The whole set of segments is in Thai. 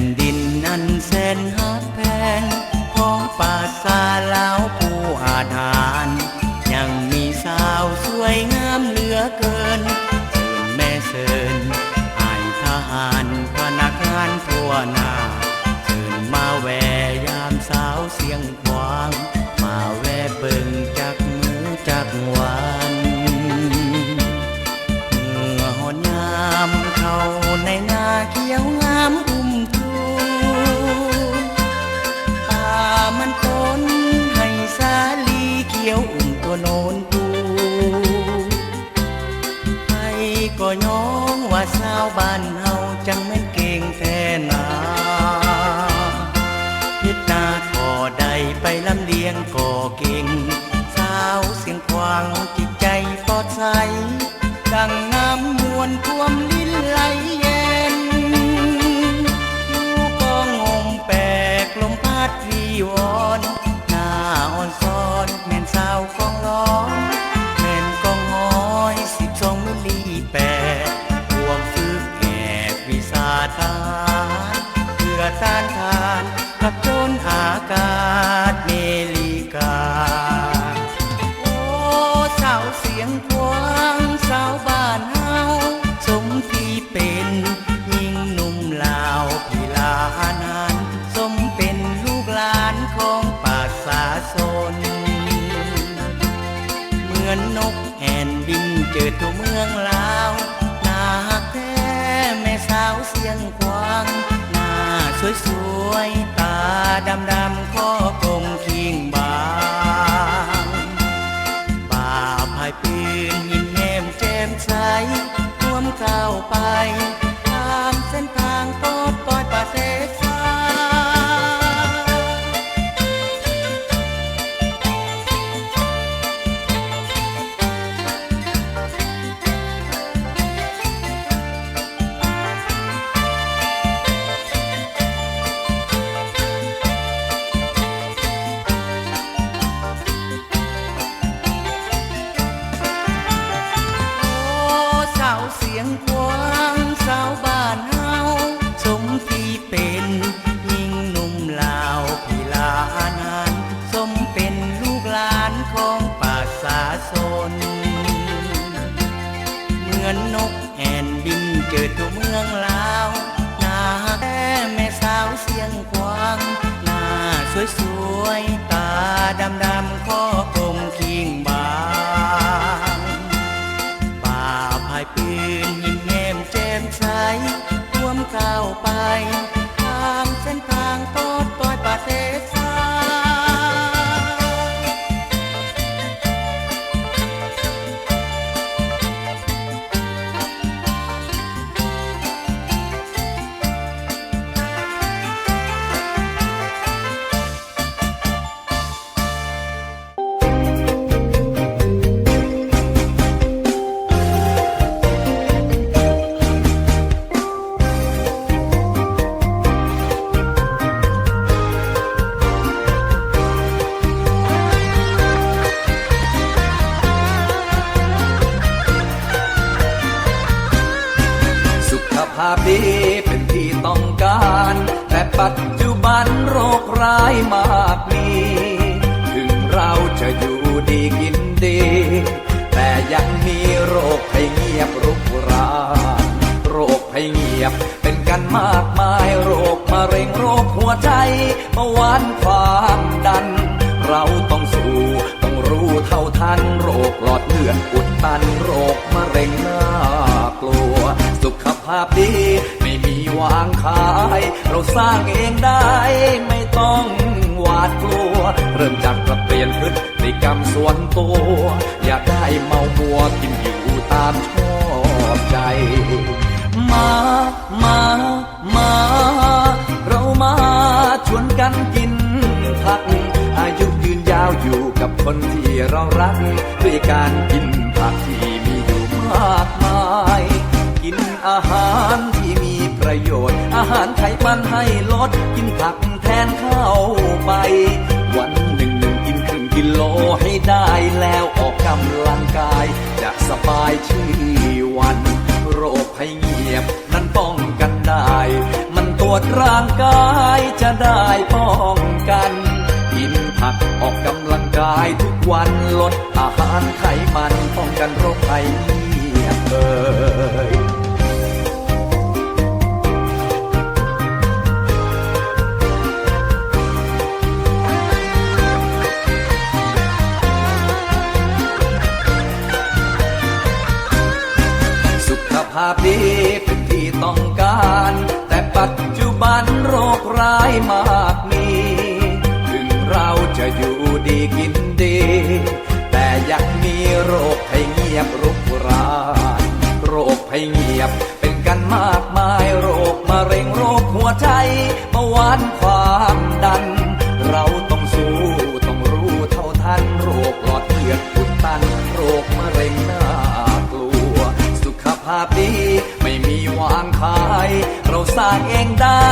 นดินนั้นแสนหักแพงของป่าซาลาวผู้อาถรรพ์ ยงควางหน้าสวยๆ ตาดำๆ เกิอตัวเมืองลาวหน้าแม่แม่สาวเสียงควางหน้าสวยๆตาดำดำ องได้ไม่ต้องหวาดกลัว เริ่มจากปรับเปลี่ยนพฤติกรรมส่วนตัว อย่าได้เมาบัวกินอยู่ตามชอบใจ มา มา มา เรามาชวนกันกินผัก อายุยืนยาวอยู่กับคนที่เรารัก ด้วยการกินผักที่มีอยู่มากมาย กินอาหารที่มี ประโยชน์ อาหารไขมันให้ลด กินผักแทนข้าวไป วันหนึ่งหนึ่งกินครึ่งกิโลให้ได้แล้วออกกำลังกาย จะสบายชีวัน โรคให้เงียบนั้นป้องกันได้ มันตรวจร่างกายจะได้ป้องกัน กินผักออกกำลังกายทุกวันลดอาหาร เราสร้างเองได้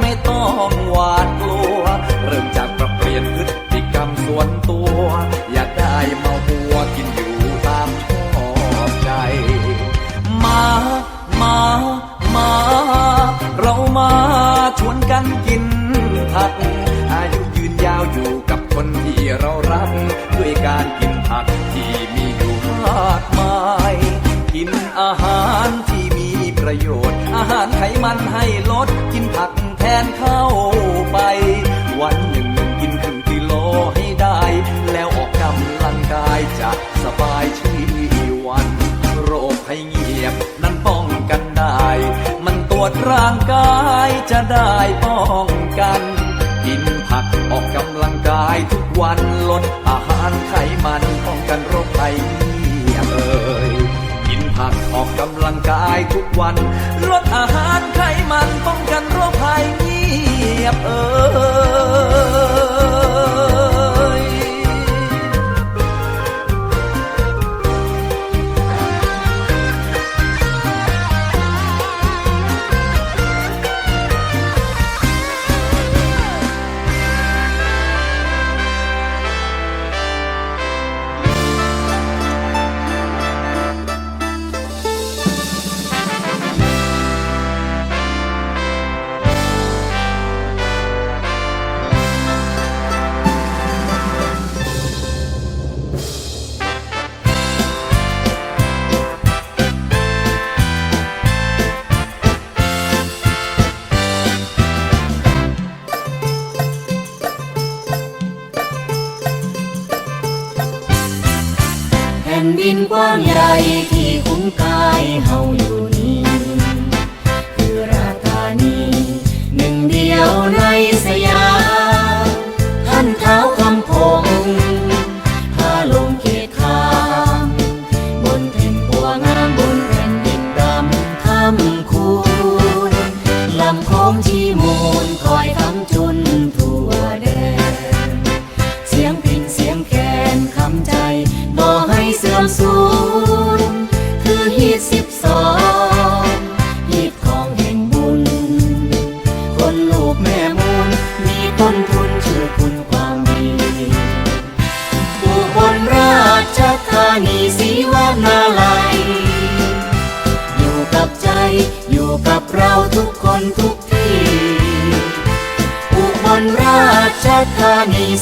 ไม่ต้องหวาดกลัว เริ่มจากปรับเปลี่ยนพฤติกรรมส่วนตัว อย่าได้เมาหัวกินอยู่ตามชอบใจ มา มา มา เรามาชวนกันกินผักอายุยืนยาวอยู่กับคนที่เรารัก ด้วยการกินผักที่มีอยู่มากมาย กินอาหาร ประโยชน์ อาหารไขมันให้ลด กินผักแทนข้าวไป วันหนึ่งหนึ่งกินครึ่งกิโลให้ได้ แล้วออกกำลังกายจะสบายชีวัน โรคให้เงียบนั้นป้องกันได้ มันตรวจร่างกายจะได้ป้องกัน กินผักออกกำลังกายทุกวันลดอาหารไขมันป้องกันโรคภัยเงียบเอ่ย ผักออกกำลังกายทุกวัน ลดอาหารไขมันป้องกันโรคภัยเงียบเออ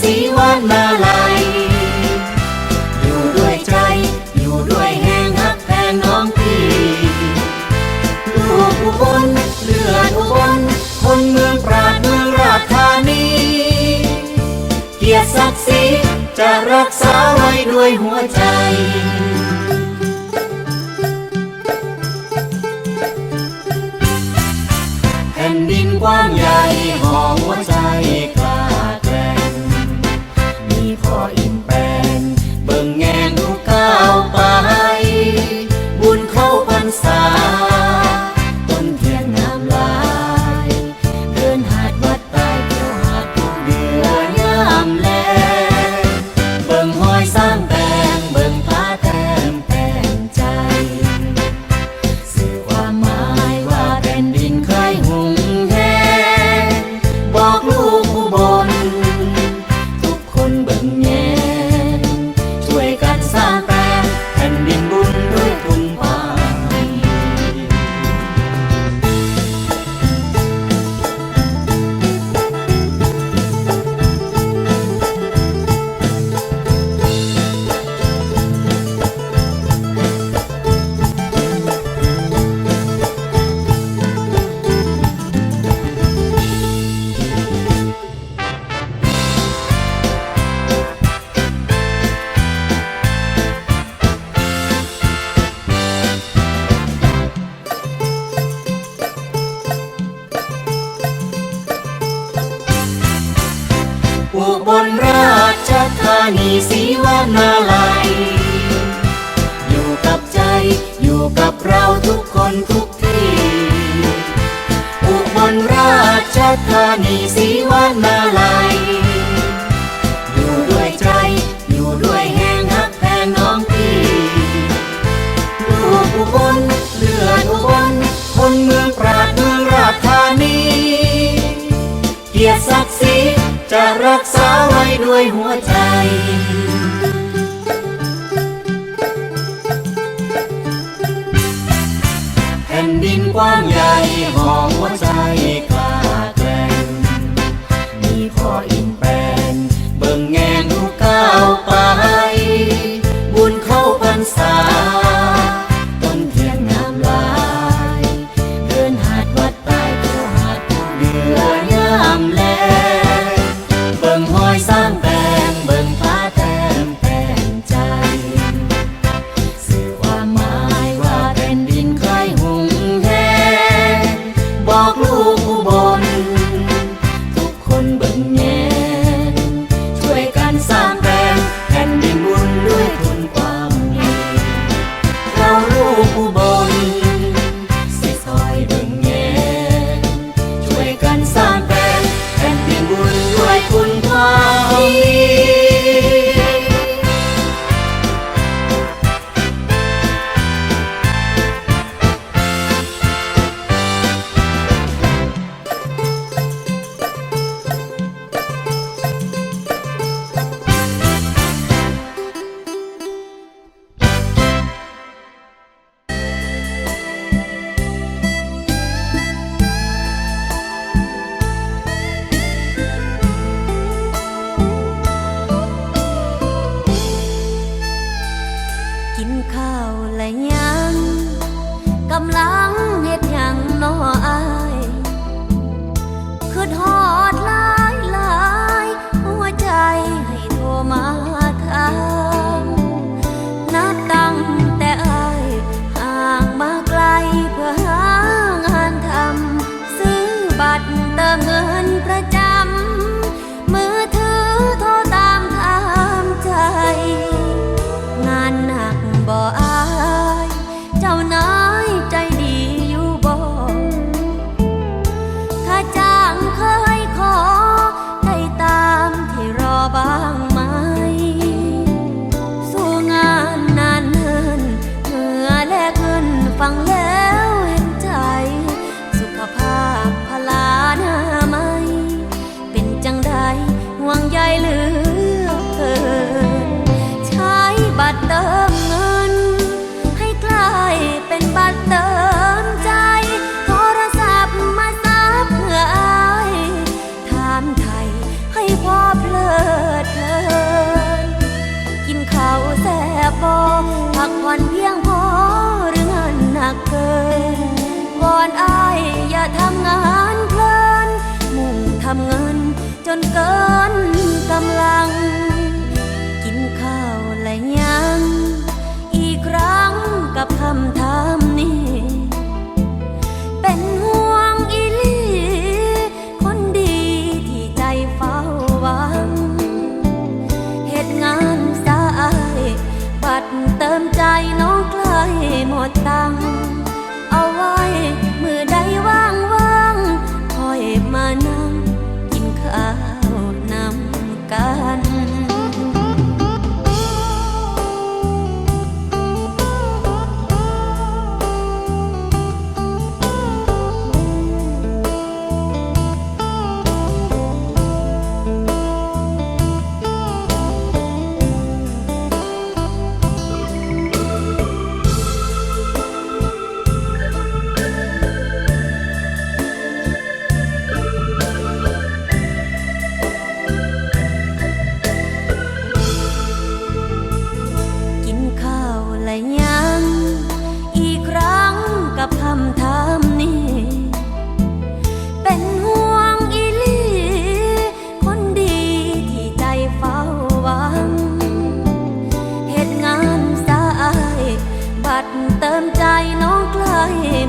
สีวานมาลายอยู่ด้วยใจ อยู่ด้วยแห่งฮักแพงน้องพี่ลูกอุบลเลือดอุบลคนเมืองปราดเมืองราชธานีเกียรติศักดิ์ศรีจะรักษาไว้ด้วยหัวใจ แผ่นดินกว้างใหญ่ห้อมหัวใจกล้าแกล้งมีพ่ออิน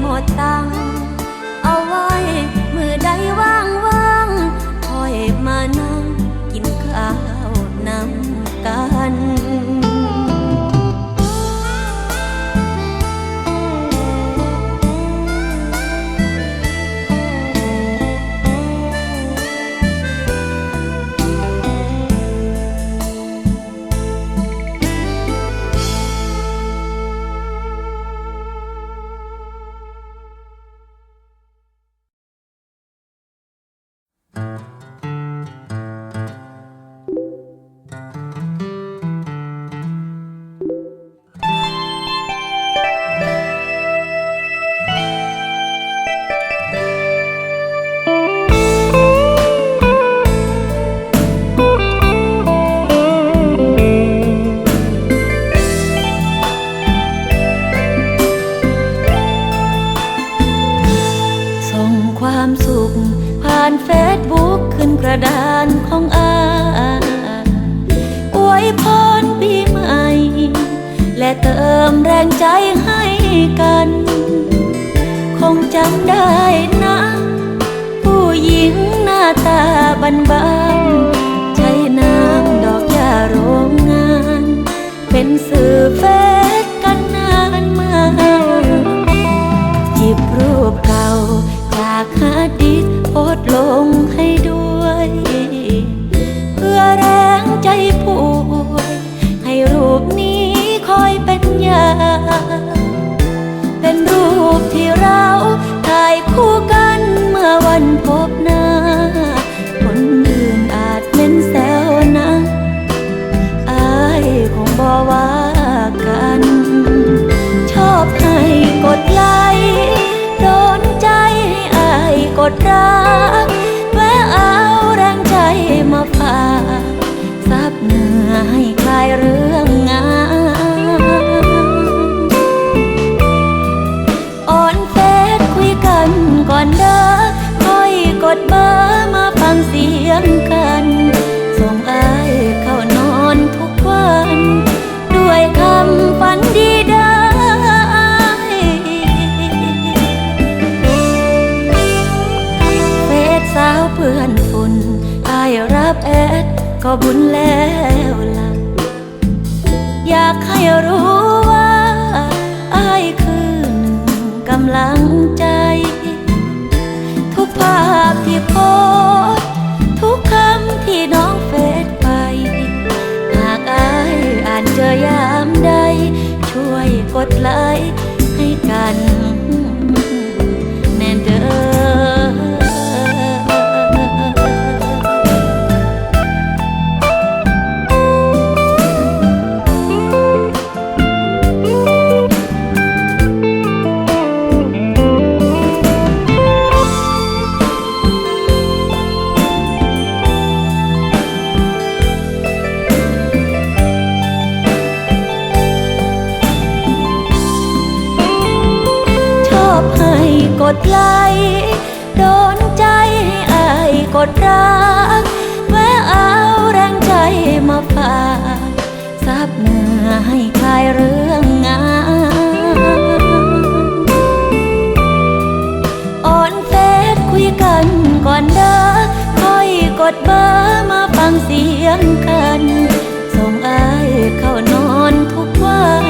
หมดตา บุญแล้ว ดไลโดนใจให้อายกดรักแม้เอาแรงใจมาฝากซับเนื้อให้คลายเรื่องงานอ่อนเฟซคุยกันก่อนเด้อค่อยกดเบอร์มาฟังเสียงกันส่งอายเข้านอนทุกวัน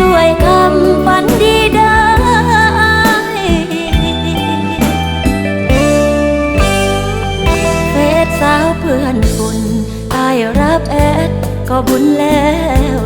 ด้วยคำฝันดี ก็บุญแล้ว